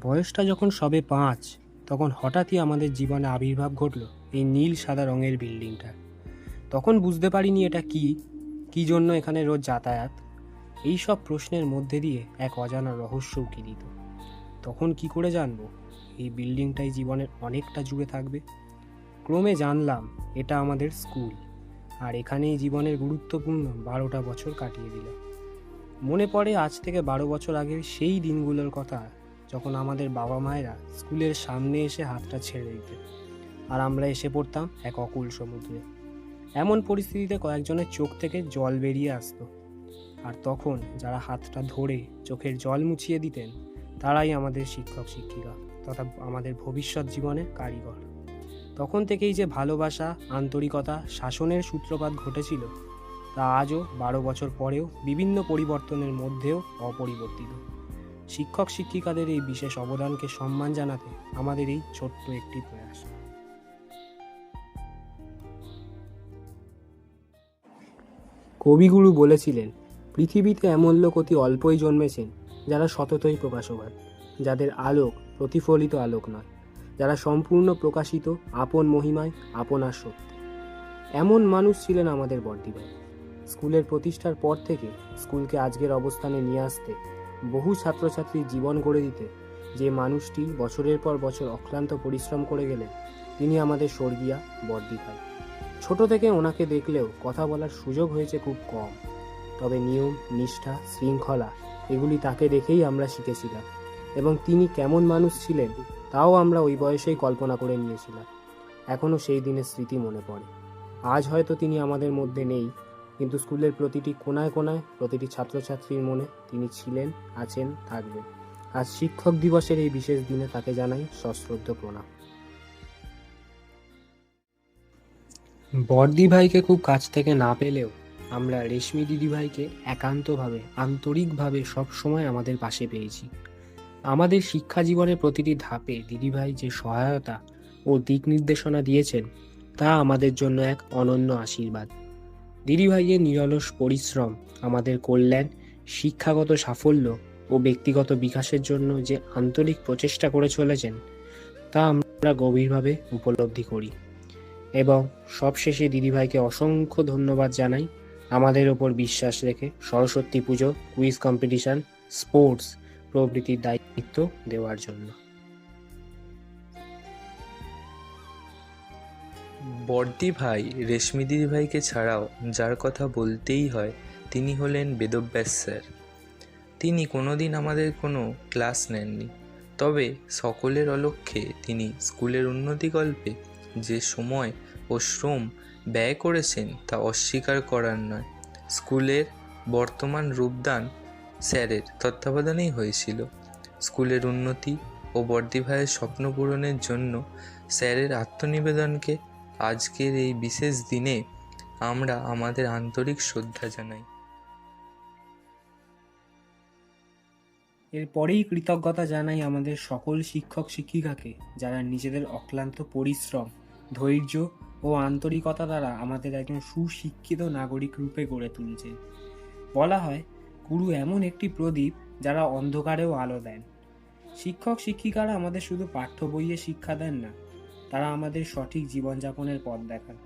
বয়সটা যখন সবে পাঁচ, তখন হঠাৎই আমাদের জীবনে আবির্ভাব ঘটলো এই নীল সাদা রঙের বিল্ডিংটা। তখন বুঝতে পারিনি এটা কি কি জন্য এখানে রোজ যাতায়াত? এই সব প্রশ্নের মধ্যে দিয়ে এক অজানা রহস্য উকি দিত। তখন কি করে জানব, এই বিল্ডিংটাই জীবনের অনেকটা জুড়ে থাকবে? ক্রমে জানলাম, এটা আমাদের স্কুল, আর এখানেই জীবনের গুরুত্বপূর্ণ বারোটা বছর কাটিয়ে দিলাম মনে পড়ে আজ থেকে বারো বছর আগের সেই দিনগুলোর কথা যখন আমাদের বাবা মায়েরা স্কুলের সামনে এসে হাতটা ছেড়ে দিতেন। আর আমরা এসে পড়তাম এক অকুল সমুদ্রে। এমন পরিস্থিতিতে কয়েকজনের চোখ থেকে জল বেরিয়ে আসতো। আর তখন যারা হাতটা ধরে চোখের জল মুছিয়ে দিতেন, তারাই আমাদের শিক্ষক, শিক্ষিকা তথা আমাদের ভবিষ্যৎ জীবনের কারিগর। তখন থেকেই যে ভালোবাসা, আন্তরিকতা, শাসনের সূত্রপাত ঘটেছিল, তা আজও বারো বছর পরেও বিভিন্ন পরিবর্তনের মধ্যেও অপরিবর্তিত। শিক্ষক শিক্ষিকাদের এই বিশেষ অবদানকে সম্মান জানাতে আমাদের এই ছোট্ট একটি প্রয়াস। কবিগুরু বলেছিলেন, পৃথিবীতে এমন লোক অতি অল্পই জন্মেছেন যারা সততই প্রকাশবান যাদের আলোক প্রতিফলিত আলোক নয়, যারা সম্পূর্ণ প্রকাশিত আপন মহিমায় আপনার সত্যি। এমন মানুষ ছিলেন আমাদের বর্দিভাই স্কুলের প্রতিষ্ঠার পর থেকে স্কুলকে আজকের অবস্থানে নিয়ে আসতে বহু ছাত্রছাত্রীর জীবন গড়ে দিতে যে মানুষটি বছরের পর বছর অক্লান্ত পরিশ্রম করে গেলেন তিনি আমাদের স্বর্গীয়া বর্দি ভাই ছোট থেকে ওনাকে দেখলেও কথা বলার সুযোগ হয়েছে খুব কম। তবে নিয়ম, নিষ্ঠা, শৃঙ্খলা, এগুলি তাকে দেখেই আমরা শিখেছিলাম। এবং তিনি কেমন মানুষ ছিলেন, তাও আমরা ওই বয়সেই কল্পনা করে নিয়েছিলাম। এখনও সেই দিনের স্মৃতি মনে পড়ে। আজ হয়তো তিনি আমাদের মধ্যে নেই কিন্তু স্কুলের প্রতিটি কোনায় কোনায় প্রতিটি ছাত্রছাত্রীর মনে তিনি ছিলেন, আছেন, থাকবেন। আজ শিক্ষক দিবসের এই বিশেষ দিনে তাকে জানাই সশ্রদ্ধ প্রণাম। বর্দি ভাইকে খুব কাছ থেকে না পেলেও আমরা রেশমি দিদিভাইকে একান্তভাবে, আন্তরিকভাবে সবসময় আমাদের পাশে পেয়েছি। আমাদের শিক্ষা জীবনের প্রতিটি ধাপে দিদিভাই যে সহায়তা ও দিক নির্দেশনা দিয়েছেন, তা আমাদের জন্য এক অনন্য আশীর্বাদ। দিদিভাইয়ের নিরলস পরিশ্রম, আমাদের কল্যাণ, শিক্ষাগত সাফল্য ও ব্যক্তিগত বিকাশের জন্য যে আন্তরিক প্রচেষ্টা করে চলেছেন, তা আমরা গভীরভাবে উপলব্ধি করি। এবং সবশেষে দিদিভাইকে অসংখ্য ধন্যবাদ জানাই। আমাদের ওপর বিশ্বাস রেখে সরস্বতী পুজো, কুইজ কম্পিটিশন, স্পোর্টস প্রভৃতির দায়িত্ব দেওয়ার জন্য। বর্দি ভাই রেশমি দিদি ভাইকে ছাড়াও যার কথা বলতেই হয়, তিনি হলেন বেদব্যাস স্যার। তিনি কোনোদিন আমাদের কোনো ক্লাস নেননি। তবে সকলের অলক্ষ্যে তিনি স্কুলের উন্নতি গল্পে যে সময় ও শ্রম ব্যয় করেছেন তা অস্বীকার করার নয়। স্কুলের বর্তমান রূপদান স্যারের তত্ত্বাবধানেই হয়েছিল। স্কুলের উন্নতি ও বর্দি ভাইয়ের স্বপ্ন পূরণের জন্য স্যারের আত্মনিবেদনকে আজকের এই বিশেষ দিনে আমরা আমাদের আন্তরিক শ্রদ্ধা জানাই। এরপরেই কৃতজ্ঞতা জানাই আমাদের সকল শিক্ষক শিক্ষিকাকে, যারা নিজেদের অক্লান্ত পরিশ্রম, ধৈর্য ও আন্তরিকতা দ্বারা আমাদের একজন সুশিক্ষিত নাগরিক রূপে গড়ে তুলছে। বলা হয়, গুরু এমন একটি প্রদীপ যারা অন্ধকারেও আলো দেন। শিক্ষক শিক্ষিকারা আমাদের শুধু পাঠ্য বইয়ে শিক্ষা দেন না তারা আমাদের সঠিক জীবনযাপনের পথ দেখান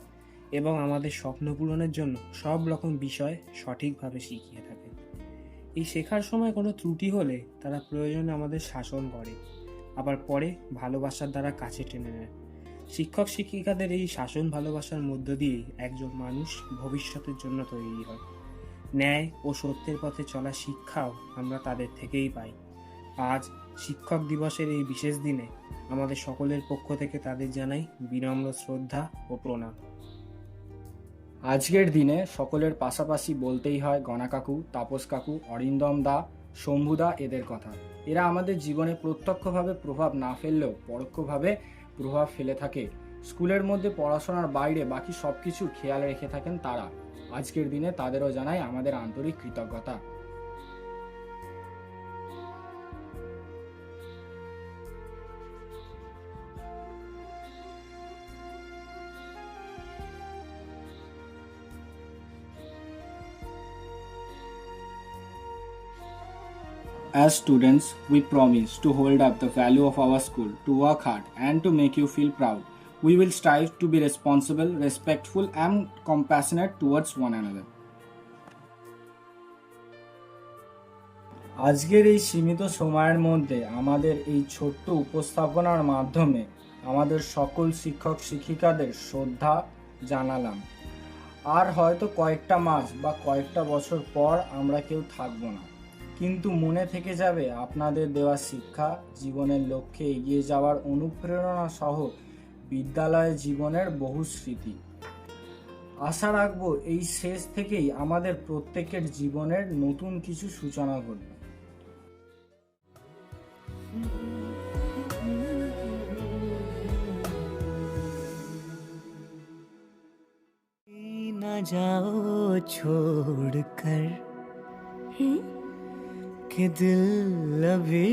এবং আমাদের স্বপ্ন পূরণের জন্য সব রকম বিষয় সঠিকভাবে শিখিয়ে থাকে এই শেখার সময় কোনো ত্রুটি হলে তারা প্রয়োজনে আমাদের শাসন করে, আবার পরে ভালোবাসার দ্বারা কাছে টেনে নেয়। শিক্ষক শিক্ষিকাদের এই শাসন ভালোবাসার মধ্য দিয়েই একজন মানুষ ভবিষ্যতের জন্য তৈরি হয়। ন্যায় ও সত্যের পথে চলা শিক্ষাও আমরা তাদের থেকেই পাই। আজ শিক্ষক দিবসের এই বিশেষ দিনে আমাদের সকলের পক্ষ থেকে তাদের জানাই বিনম্র শ্রদ্ধা ও প্রণাম। আজকের দিনে সকলের পাশাপাশি বলতেই হয় গণা কাকু তাপস কাকু অরিন্দম দা শম্ভুদা এদের কথা। এরা আমাদের জীবনে প্রত্যক্ষভাবে প্রভাব না ফেললেও পরোক্ষভাবে প্রভাব ফেলে থাকে। স্কুলের মধ্যে পড়াশোনার বাইরে বাকি সব কিছু খেয়াল রেখে থাকেন তারা। আজকের দিনে তাদেরও জানাই আমাদের আন্তরিক কৃতজ্ঞতা। As students, we promise to hold up the value of our school, to work hard, and to make you feel proud. We will strive to be responsible, respectful, and compassionate towards one another. আজকের এই সীমিত সময়ের মধ্যে আমাদের এই ছোট্ট উপস্থাপনার মাধ্যমে আমাদের সকল শিক্ষক শিক্ষিকাদের শ্রদ্ধা জানালাম আর হয়তো কয়েকটা মাস বা কয়েকটা বছর পর আমরা কেউ থাকব না কিন্তু মনে থেকে যাবে আপনাদের দেওয়া শিক্ষা জীবনের লক্ষ্যে এগিয়ে যাওয়ার অনুপ্রেরণা সহ বিদ্যালয় জীবনের বহু স্মৃতি আশা রাখবো এই শেষ থেকেই আমাদের প্রত্যেকের জীবনের নতুন কিছু সূচনা ঘটবে न जाओ छोड़ कर कि दिल अभी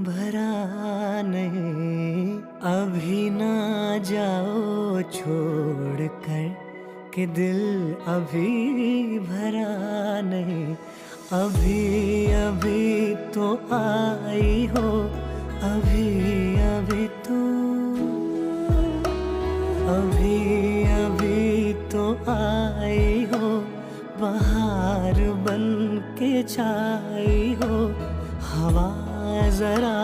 भरा नहीं। अभी ना जाओ छोड़ कर कि दिल अभी भरा नहीं। अभी अभी तो आई हो, अभी अभी तो। अभी अभी तो आई हो बाहर के छाई हो। हवा जरा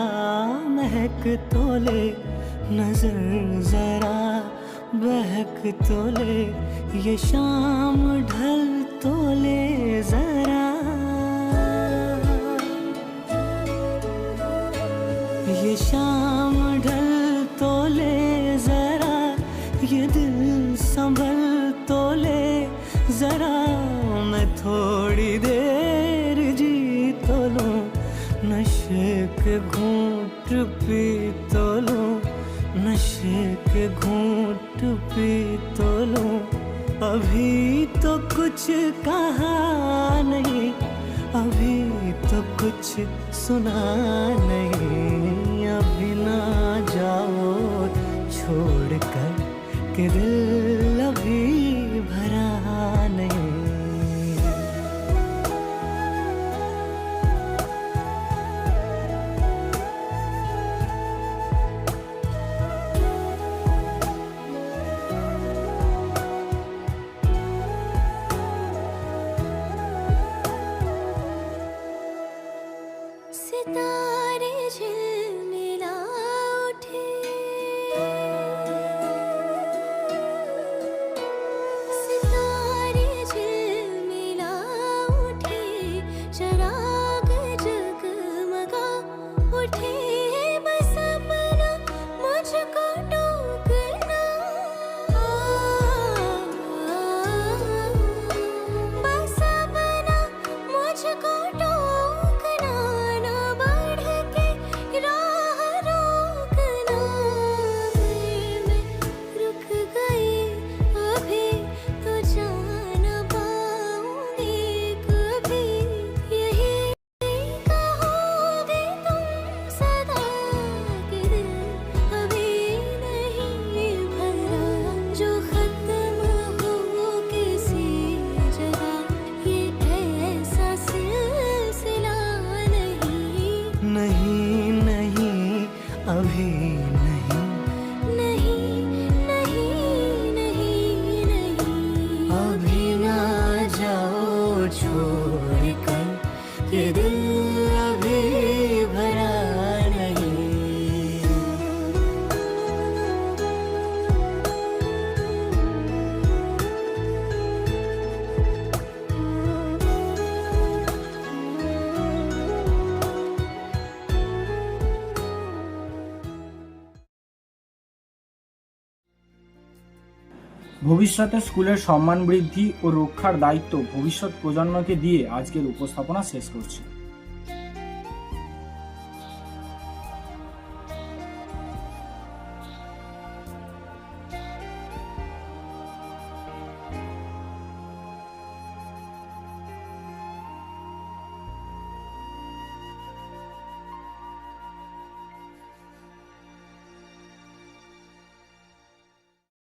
महक तो ले, नज़र जरा बहक तो ले। ये शाम ढल तो के घूंट पी तो लूँ नशे के घूंट पी तो लूँ अभी तो कुछ कहा नहीं, अभी तो कुछ सुना नहीं। अभी ना जाओ छोड़ कर कि दिल Chúa ভবিষ্যতে স্কুলের সম্মান বৃদ্ধি ও রক্ষার দায়িত্ব ভবিষ্যৎ প্রজন্মকে দিয়ে আজকের উপস্থাপনা শেষ করছি।